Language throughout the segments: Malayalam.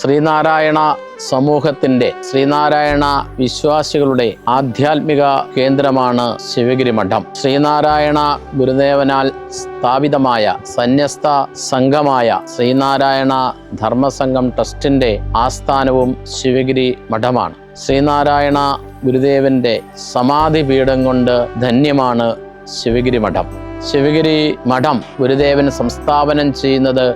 ശ്രീനാരായണ സമൂഹത്തിന്റെ ശ്രീനാരായണ വിശ്വാസികളുടെ ആധ്യാത്മിക കേന്ദ്രമാണ് ശിവഗിരി മഠം. ശ്രീനാരായണ ഗുരുദേവനാൽ സ്ഥാപിതമായ സന്യസ്ത സംഘമായ ശ്രീനാരായണ ധർമ്മസംഘം ട്രസ്റ്റിന്റെ ആസ്ഥാനവും ശിവഗിരി മഠമാണ്. ശ്രീനാരായണ ഗുരുദേവന്റെ സമാധി പീഠം കൊണ്ട് ധന്യമാണ് ശിവഗിരി മഠം. ശിവഗിരി മഠം ഗുരുദേവൻ സംസ്ഥാപനം ചെയ്യുന്നത്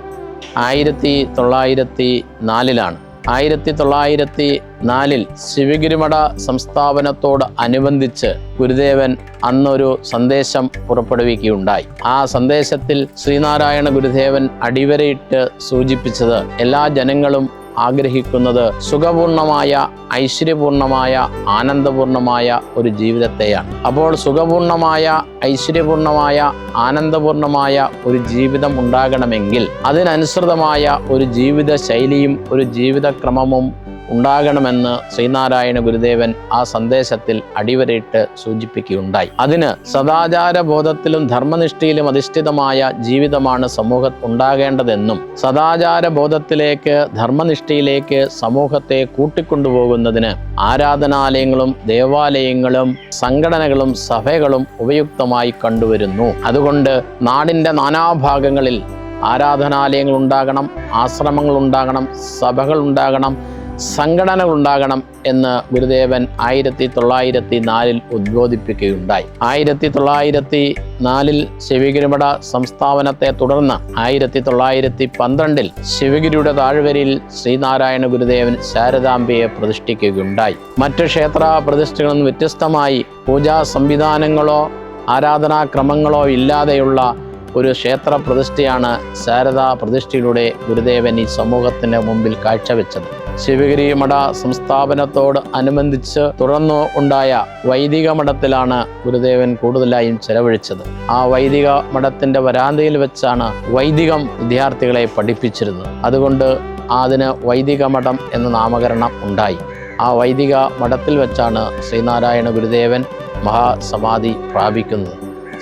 ആയിരത്തി തൊള്ളായിരത്തി നാലിലാണ്. ആയിരത്തി തൊള്ളായിരത്തി നാലിൽ ശിവഗിരിമഠ സംസ്ഥാപനത്തോട് അനുബന്ധിച്ച് ഗുരുദേവൻ അന്നൊരു സന്ദേശം പുറപ്പെടുവിക്കുകയുണ്ടായി. ആ സന്ദേശത്തിൽ ശ്രീനാരായണ ഗുരുദേവൻ അടിവരയിട്ട് സൂചിപ്പിച്ചത് എല്ലാ ജനങ്ങളും ആഗ്രഹിക്കുന്നത് സുഖപൂർണമായ ഐശ്വര്യപൂർണമായ ആനന്ദപൂർണമായ ഒരു ജീവിതത്തെയാണ്. അപ്പോൾ സുഖപൂർണമായ ഐശ്വര്യപൂർണമായ ആനന്ദപൂർണമായ ഒരു ജീവിതം ഉണ്ടാകണമെങ്കിൽ അതിനനുസൃതമായ ഒരു ജീവിത ശൈലിയും ഒരു ജീവിതക്രമവും ഉണ്ടാകണമെന്ന് ശ്രീനാരായണ ഗുരുദേവൻ ആ സന്ദേശത്തിൽ അടിവരയിട്ട് സൂചിപ്പിക്കുകയുണ്ടായി. അതിന് സദാചാര ബോധത്തിലും ധർമ്മനിഷ്ഠയിലും അധിഷ്ഠിതമായ ജീവിതമാണ് സമൂഹം ഉണ്ടാകേണ്ടതെന്നും സദാചാര ബോധത്തിലേക്ക് ധർമ്മനിഷ്ഠയിലേക്ക് സമൂഹത്തെ കൂട്ടിക്കൊണ്ടുപോകുന്നതിന് ആരാധനാലയങ്ങളും ദേവാലയങ്ങളും സംഘടനകളും സഭകളും ഉപയുക്തമായി കണ്ടുവരുന്നു. അതുകൊണ്ട് നാടിന്റെ നാനാഭാഗങ്ങളിൽ ആരാധനാലയങ്ങൾ ഉണ്ടാകണം ആശ്രമങ്ങൾ ഉണ്ടാകണം സഭകൾ ഉണ്ടാകണം സംഘടനകൾ ഉണ്ടാകണം എന്ന് ഗുരുദേവൻ ആയിരത്തി തൊള്ളായിരത്തി നാലിൽ ഉദ്ബോധിപ്പിക്കുകയുണ്ടായി. ആയിരത്തി തൊള്ളായിരത്തി നാലിൽ ശിവഗിരിമഠ സംസ്ഥാപനത്തെ തുടർന്ന് ആയിരത്തി തൊള്ളായിരത്തി പന്ത്രണ്ടിൽ ശിവഗിരിയുടെ താഴ്വരയിൽ ശ്രീനാരായണ ഗുരുദേവൻ ശാരദാംബയെ പ്രതിഷ്ഠിക്കുകയുണ്ടായി. മറ്റ് ക്ഷേത്ര പ്രതിഷ്ഠകളിൽ നിന്ന് വ്യത്യസ്തമായി പൂജാ സംവിധാനങ്ങളോ ആരാധനാക്രമങ്ങളോ ഇല്ലാതെയുള്ള ഒരു ക്ഷേത്ര പ്രതിഷ്ഠയാണ് ശാരദാ പ്രതിഷ്ഠയിലൂടെ ഗുരുദേവൻ ഈ സമൂഹത്തിന് മുമ്പിൽ കാഴ്ചവെച്ചത്. ശിവഗിരി മഠ സംസ്ഥാപനത്തോട് അനുബന്ധിച്ച് തുറന്നു ഉണ്ടായ വൈദിക മഠത്തിലാണ് ഗുരുദേവൻ കൂടുതലായും ചെലവഴിച്ചത്. ആ വൈദിക മഠത്തിന്റെ വരാന്തയിൽ വെച്ചാണ് വൈദികം വിദ്യാർത്ഥികളെ പഠിപ്പിച്ചിരുന്നത്. അതുകൊണ്ട് അതിന് വൈദിക മഠം എന്ന നാമകരണം ഉണ്ടായി. ആ വൈദിക മഠത്തിൽ വെച്ചാണ് ശ്രീനാരായണ ഗുരുദേവൻ മഹാസമാധി പ്രാപിക്കുന്നത്.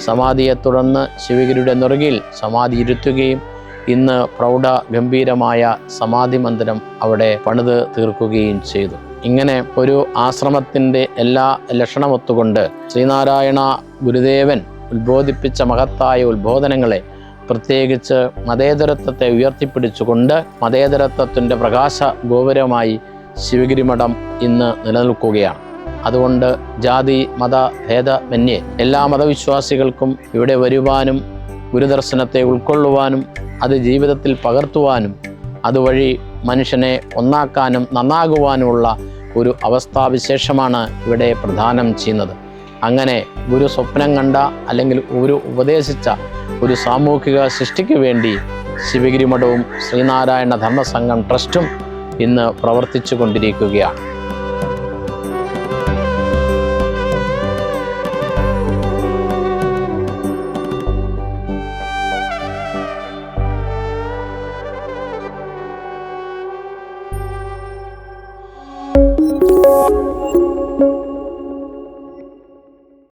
സമാധിയെ തുടർന്ന് ശിവഗിരിയുടെ നുറുകിൽ സമാധി ഇരുത്തുകയും ഇന്ന് പ്രൗഢ ഗംഭീരമായ സമാധി മന്ദിരം അവിടെ പണിത് തീർക്കുകയും ചെയ്തു. ഇങ്ങനെ ഒരു ആശ്രമത്തിന്റെ എല്ലാ ലക്ഷണമൊത്തുകൊണ്ട് ശ്രീനാരായണ ഗുരുദേവൻ ഉത്ബോധിപ്പിച്ച മഹത്തായ ഉത്ബോധനങ്ങളെ പ്രത്യേകിച്ച് മതേതരത്വത്തെ ഉയർത്തിപ്പിടിച്ചുകൊണ്ട് മതേതരത്വത്തിന്റെ പ്രകാശ ഗോപുരമായി ശിവഗിരി മഠം ഇന്ന് നിലനിൽക്കുകയാണ്. അതുകൊണ്ട് ജാതി മത ഭേദമന്യേ എല്ലാ മതവിശ്വാസികൾക്കും ഇവിടെ വരുവാനും ഗുരുദർശനത്തെ ഉൾക്കൊള്ളുവാനും അത് ജീവിതത്തിൽ പകർത്തുവാനും അതുവഴി മനുഷ്യനെ ഒന്നാക്കാനും നന്നാകുവാനുമുള്ള ഒരു അവസ്ഥാവിശേഷമാണ് ഇവിടെ പ്രധാനം ചെയ്യുന്നത്. അങ്ങനെ ഗുരു സ്വപ്നം കണ്ട അല്ലെങ്കിൽ ഒരു ഉപദേശിച്ച ഒരു സാമൂഹിക സൃഷ്ടിക്ക് വേണ്ടി ശിവഗിരി മഠവും ശ്രീനാരായണ ധർമ്മസംഘം ട്രസ്റ്റും ഇന്ന് പ്രവർത്തിച്ചു കൊണ്ടിരിക്കുകയാണ് Música